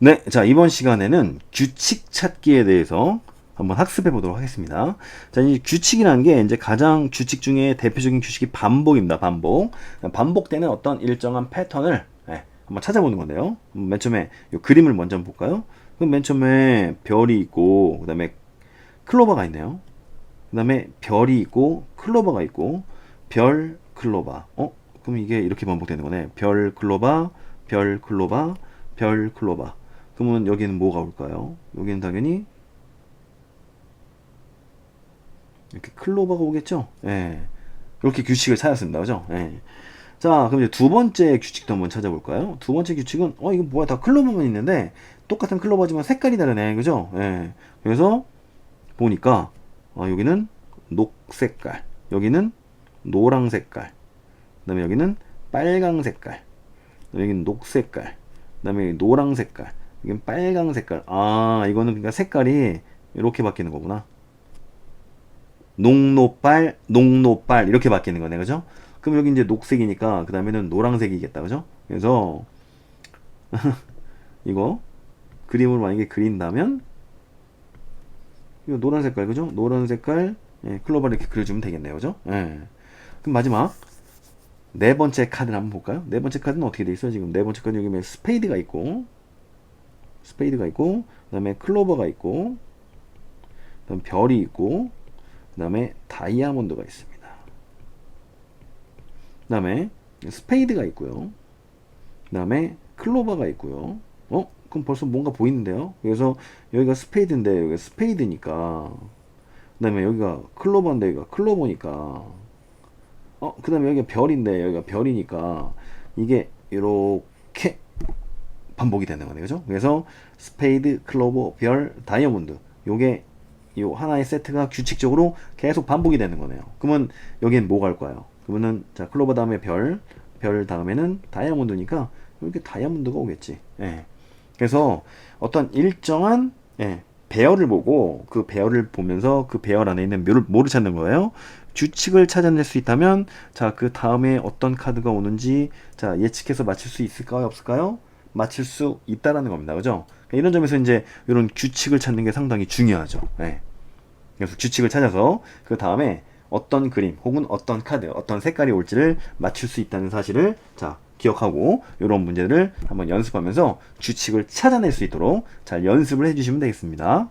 네, 자, 이번 시간에는 규칙 찾기에 대해서 한번 학습해 보도록 하겠습니다. 자, 이 규칙이라는 게 이제 가장 규칙 중에 대표적인 규칙이 반복입니다. 반복. 반복되는 어떤 일정한 패턴을 예, 한번 찾아보는 건데요. 음, 맨 처음에 이 그림을 먼저 볼까요? 그럼 맨 처음에 별이 있고, 그 다음에 클로버가 있네요. 그 다음에 별이 있고, 클로버가 있고, 별, 클로버. 어? 그럼 이게 이렇게 반복되는 거네. 별, 클로버, 별, 클로버, 별, 클로버. 그러면 여기는 뭐가 올까요? 여기는 당연히 이렇게 클로버가 오겠죠? 예. 이렇게 규칙을 찾았습니다. 그죠? 예. 자, 그럼 이제 두 번째 규칙도 한번 찾아볼까요? 두 번째 규칙은, 어, 이거 뭐야? 다 클로버만 있는데, 똑같은 클로버지만 색깔이 다르네. 그죠? 예. 그래서, 보니까, 어, 여기는 녹색깔, 여기는 노랑 색깔, 그 다음에 여기는 빨강 색깔, 여기는 녹색깔, 그 다음에 노랑 색깔, 여기는 빨강 색깔. 아, 이거는 그러니까 색깔이 이렇게 바뀌는 거구나. 녹노빨, 녹노빨 이렇게 바뀌는 거네, 그죠? 그럼 여기 이제 녹색이니까 그 다음에는 노란색이겠다, 그죠? 그래서 이거 그림을 만약에 그린다면 이거 노란 색깔, 그죠? 노란 색깔 예, 클로버 이렇게 그려주면 되겠네요, 그죠? 예. 그럼 마지막 네 번째 카드를 한번 볼까요? 네 번째 카드는 어떻게 돼 있어요? 지금 네 번째 카드 여기 스페이드가 있고 스페이드가 있고 그 다음에 클로버가 있고 그다음 별이 있고 그 다음에 다이아몬드가 있습니다. 그 다음에 스페이드가 있고요. 그 다음에 클로버가 있고요. 어? 그럼 벌써 뭔가 보이는데요? 그래서 여기가 스페이드인데 여기가 스페이드니까 그 다음에 여기가 클로버인데 여기가 클로버니까 어? 그 다음에 여기가 별인데 여기가 별이니까 이게 이렇게 반복이 되는 거네요. 그죠? 그래서 스페이드, 클로버, 별, 다이아몬드. 요게 요 하나의 세트가 규칙적으로 계속 반복이 되는 거네요. 그러면 여기엔 뭐가 할까요? 그러면은 자, 클로버 다음에 별, 별 다음에는 다이아몬드니까 이렇게 다이아몬드가 오겠지. 예. 그래서 어떤 일정한 예, 배열을 보고 그 배열을 보면서 그 배열 안에 있는 묘를, 뭐를 찾는 거예요? 규칙을 찾아낼 수 있다면 자, 그 다음에 어떤 카드가 오는지 자, 예측해서 맞출 수 있을까요? 없을까요? 맞출 수 있다라는 겁니다. 그죠? 이런 점에서 이제 이런 규칙을 찾는 게 상당히 중요하죠. 예. 그래서 규칙을 찾아서 그 다음에 어떤 그림 혹은 어떤 카드, 어떤 색깔이 올지를 맞출 수 있다는 사실을 자 기억하고 이런 문제를 한번 연습하면서 규칙을 찾아낼 수 있도록 잘 연습을 해주시면 되겠습니다.